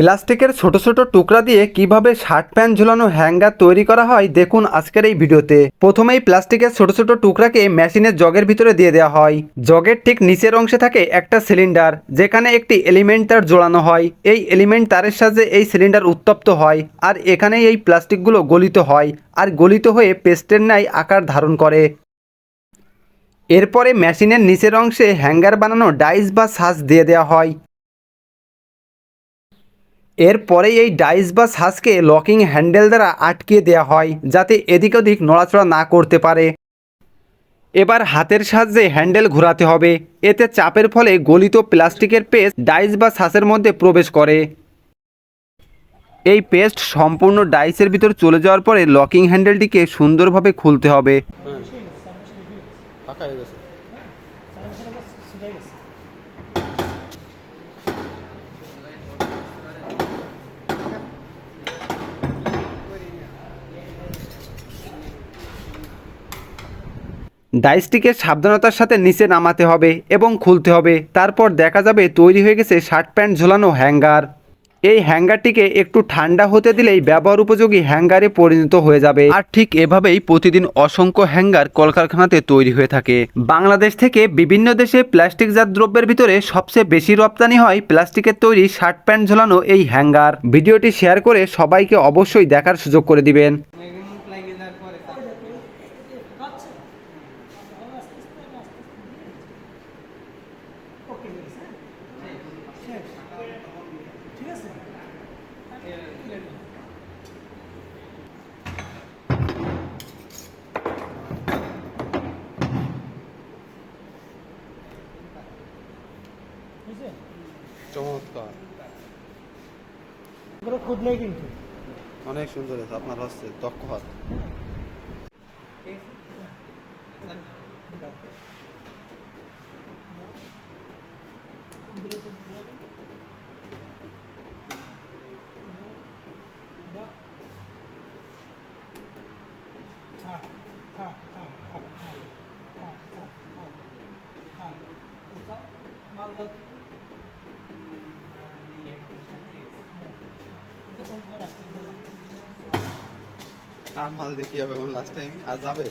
প্লাস্টিকের ছোট ছোট টুকরা দিয়ে কীভাবে শার্ট প্যান্ট ঝুলানো হ্যাঙ্গার তৈরি করা হয়, দেখুন আজকের এই ভিডিওতে। প্রথমেই প্লাস্টিকের ছোট ছোট টুকরাকে মেশিনের জগের ভিতরে দিয়ে দেওয়া হয়। জগের ঠিক নিচের অংশে থাকে একটা সিলিন্ডার, যেখানে একটি এলিমেন্ট তার জোড়ানো হয়। এই এলিমেন্ট তারের সাহায্যে এই সিলিন্ডার উত্তপ্ত হয় আর এখানেই এই প্লাস্টিকগুলো গলিত হয় আর গলিত হয়ে পেস্টের ন্যায় আকার ধারণ করে। এরপরে মেশিনের নিচের অংশে হ্যাঙ্গার বানানো ডাইস বা সাজ দিয়ে দেওয়া হয়। এরপরেই এই ডাইস বা সাজকে লকিং হ্যান্ডেল দ্বারা আটকে দেওয়া হয়, যাতে এদিক ওদিক নড়াচড়া না করতে পারে। এবার হাতের সাহায্যে হ্যান্ডেল ঘোরাতে হবে। এতে চাপের ফলে গলিত প্লাস্টিকের পেস্ট ডাইস বা সাসের মধ্যে প্রবেশ করে। এই পেস্ট সম্পূর্ণ ডাইসের ভিতর চলে যাওয়ার পরে লকিং হ্যান্ডেলটিকে সুন্দরভাবে খুলতে হবে। ডাইসটিকে সাবধানতার সাথে নিচে নামাতে হবে এবং খুলতে হবে। তারপর দেখা যাবে তৈরি হয়ে গেছে শার্ট প্যান্ট ঝোলানো হ্যাঙ্গার। এই হ্যাঙ্গারটিকে একটু ঠান্ডা হতে দিলেই ব্যবহার উপযোগী হ্যাঙ্গারে পরিণত হয়ে যাবে। আর ঠিক এভাবেই প্রতিদিন অসংখ্য হ্যাঙ্গার কলকারখানাতে তৈরি হয়ে থাকে। বাংলাদেশ থেকে বিভিন্ন দেশে প্লাস্টিকজাত দ্রব্যের ভিতরে সবচেয়ে বেশি রপ্তানি হয় প্লাস্টিকের তৈরি শার্ট প্যান্ট ঝোলানো এই হ্যাঙ্গার। ভিডিওটি শেয়ার করে সবাইকে অবশ্যই দেখার সুযোগ করে দিবেন। চমৎকার। নেই কিন্তু। অনেক সুন্দর আছে আপনার হচ্ছে দক্ষ হাত। আর মাল দেখি হবে এখন লাস্ট টাইম আর যাবে?